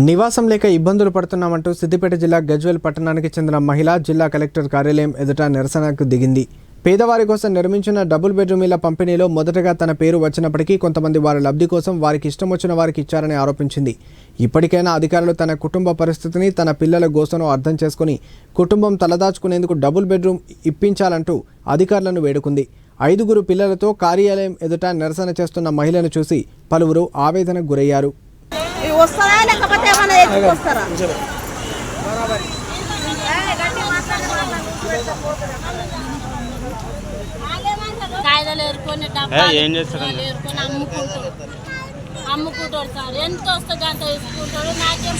నివాసం లేక ఇబ్బందులు పడుతున్నామంటూ సిద్దిపేట జిల్లా గజ్వేల్ పట్టణానికి చెందిన మహిళ జిల్లా కలెక్టర్ కార్యాలయం ఎదుట నిరసనకు దిగింది. పేదవారి కోసం నిర్మించిన డబుల్ బెడ్రూమ్ ఇళ్ళ పంపిణీలో మొదటగా తన పేరు వచ్చినప్పటికీ కొంతమంది వారి లబ్ధి కోసం వారికి ఇష్టం వచ్చిన వారికి ఇచ్చారని ఆరోపించింది. ఇప్పటికైనా అధికారులు తన కుటుంబ పరిస్థితిని తన పిల్లల గోసను అర్థం చేసుకుని కుటుంబం తలదాచుకునేందుకు డబుల్ బెడ్రూమ్ ఇప్పించాలంటూ అధికారులను వేడుకుంది. ఐదుగురు పిల్లలతో కార్యాలయం ఎదుట నిరసన చేస్తున్న మహిళను చూసి పలువురు ఆవేదనకు గురయ్యారు. వస్తారా లేకపోతే ఏమైనా ఎత్తుకొస్తారా కాయలు ఏరుకొని ఏ, డబ్బాలు? ఏరుకొని అమ్ముకుంటాడు అమ్ముకుంటాడు సార్. ఎంత వస్తుంది అంత తీసుకుంటాడు నాకేం